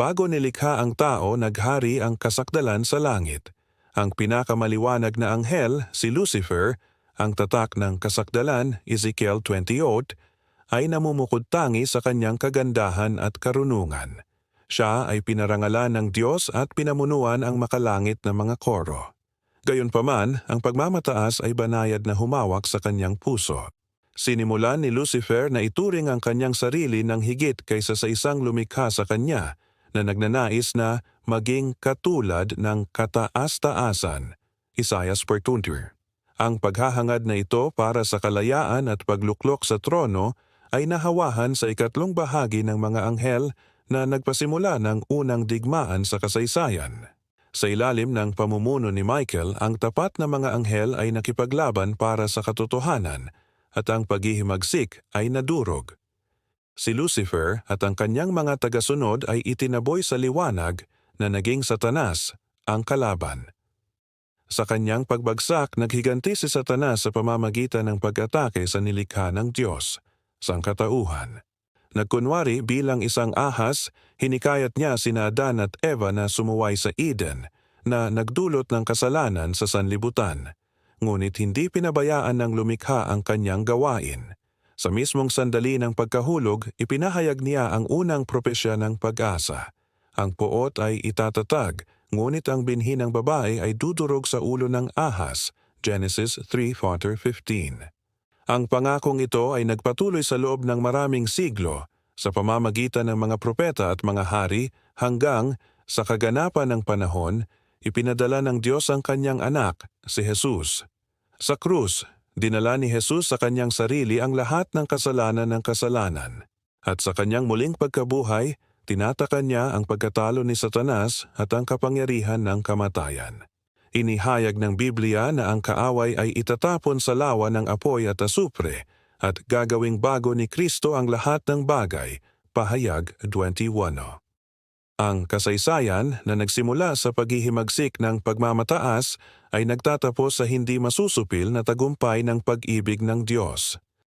Bago nilikha ang tao, naghari ang kasakdalan sa langit. Ang pinakamaliwanag na anghel, si Lucifer, ang tatak ng kasakdalan, Ezekiel 28, ay namumukod tangi sa kanyang kagandahan at karunungan. Siya ay pinarangalan ng Diyos at pinamunuan ang makalangit na mga koro. Gayunpaman, ang pagmamataas ay banayad na humawak sa kanyang puso. Sinimulan ni Lucifer na ituring ang kanyang sarili ng higit kaysa sa isang lumikha sa kanya na nagnanais na maging katulad ng kataas-taasan. Isaiah 4.20 Ang paghahangad na ito para sa kalayaan at pagluklok sa trono ay nahawahan sa ikatlong bahagi ng mga anghel na nagpasimula ng unang digmaan sa kasaysayan. Sa ilalim ng pamumuno ni Michael, ang tapat na mga anghel ay nakipaglaban para sa katotohanan at ang paghihimagsik ay nadurog. Si Lucifer at ang kanyang mga tagasunod ay itinaboy sa liwanag na naging satanas ang kalaban. Sa kanyang pagbagsak, naghiganti si satanas sa pamamagitan ng pag-atake sa nilikha ng Diyos, sangkatauhan. Nagkunwari bilang isang ahas, hinikayat niya sina Adan at Eva na sumuway sa Eden, na nagdulot ng kasalanan sa sanlibutan. Ngunit hindi pinabayaan ng lumikha ang kanyang gawain. Sa mismong sandali ng pagkahulog, ipinahayag niya ang unang propesya ng pag-asa. Ang puot ay itatatag, ngunit ang binhi ng babae ay dudurog sa ulo ng ahas, Genesis 3.15. Ang pangakong ito ay nagpatuloy sa loob ng maraming siglo sa pamamagitan ng mga propeta at mga hari hanggang sa kaganapan ng panahon, ipinadala ng Diyos ang kanyang anak, si Jesus. Sa krus, dinala ni Jesus sa kanyang sarili ang lahat ng kasalanan ng kasalanan. At sa kanyang muling pagkabuhay, tinatakan niya ang pagkatalo ni Satanas at ang kapangyarihan ng kamatayan. Inihayag ng Biblia na ang kaaway ay itatapon sa lawa ng apoy at asupre at gagawing bago ni Kristo ang lahat ng bagay, pahayag 21. Ang kasaysayan na nagsimula sa paghihimagsik ng pagmamataas ay nagtatapos sa hindi masusupil na tagumpay ng pag-ibig ng Diyos.